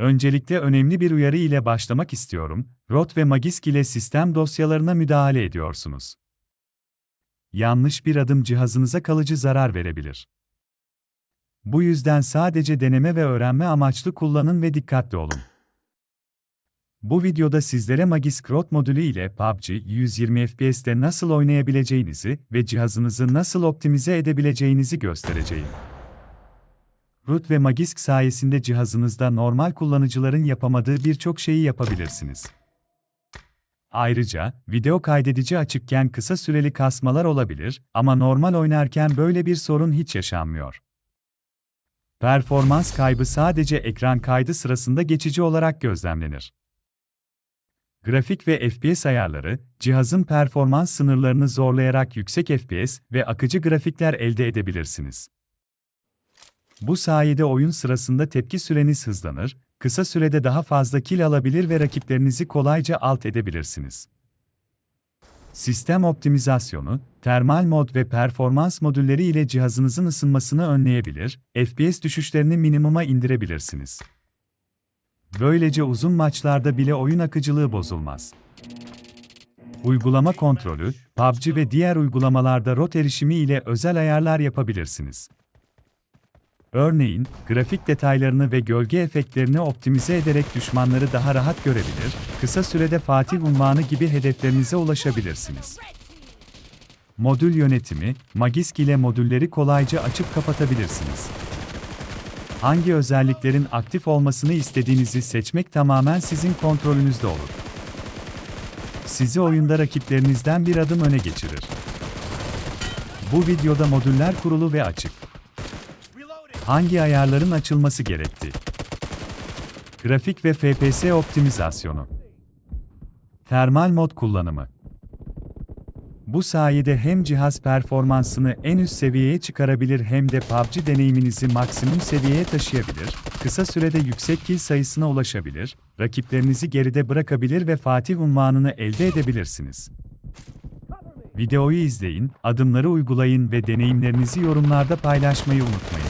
Öncelikle önemli bir uyarı ile başlamak istiyorum. ROT ve Magisk ile sistem dosyalarına müdahale ediyorsunuz. Yanlış bir adım cihazınıza kalıcı zarar verebilir. Bu yüzden sadece deneme ve öğrenme amaçlı kullanın ve dikkatli olun. Bu videoda sizlere Magisk ROT modülü ile PUBG 120 FPS'te nasıl oynayabileceğinizi ve cihazınızı nasıl optimize edebileceğinizi göstereceğim. Root ve Magisk sayesinde cihazınızda normal kullanıcıların yapamadığı birçok şeyi yapabilirsiniz. Ayrıca, video kaydedici açıkken kısa süreli kasmalar olabilir ama normal oynarken böyle bir sorun hiç yaşanmıyor. Performans kaybı sadece ekran kaydı sırasında geçici olarak gözlemlenir. Grafik ve FPS ayarları, cihazın performans sınırlarını zorlayarak yüksek FPS ve akıcı grafikler elde edebilirsiniz. Bu sayede oyun sırasında tepki süreniz hızlanır, kısa sürede daha fazla kill alabilir ve rakiplerinizi kolayca alt edebilirsiniz. Sistem optimizasyonu, termal mod ve performans modülleri ile cihazınızın ısınmasını önleyebilir, FPS düşüşlerini minimuma indirebilirsiniz. Böylece uzun maçlarda bile oyun akıcılığı bozulmaz. Uygulama kontrolü, PUBG ve diğer uygulamalarda rot erişimi ile özel ayarlar yapabilirsiniz. Örneğin, grafik detaylarını ve gölge efektlerini optimize ederek düşmanları daha rahat görebilir, kısa sürede Fatih unvanı gibi hedeflerinize ulaşabilirsiniz. Modül yönetimi, Magisk ile modülleri kolayca açıp kapatabilirsiniz. Hangi özelliklerin aktif olmasını istediğinizi seçmek tamamen sizin kontrolünüzde olur. Sizi oyunda rakiplerinizden bir adım öne geçirir. Bu videoda modüller kurulu ve açık. Hangi ayarların açılması gerekti? Grafik ve FPS optimizasyonu. Termal mod kullanımı. Bu sayede hem cihaz performansını en üst seviyeye çıkarabilir hem de PUBG deneyiminizi maksimum seviyeye taşıyabilir, kısa sürede yüksek kill sayısına ulaşabilir, rakiplerinizi geride bırakabilir ve Fatih unvanını elde edebilirsiniz. Videoyu izleyin, adımları uygulayın ve deneyimlerinizi yorumlarda paylaşmayı unutmayın.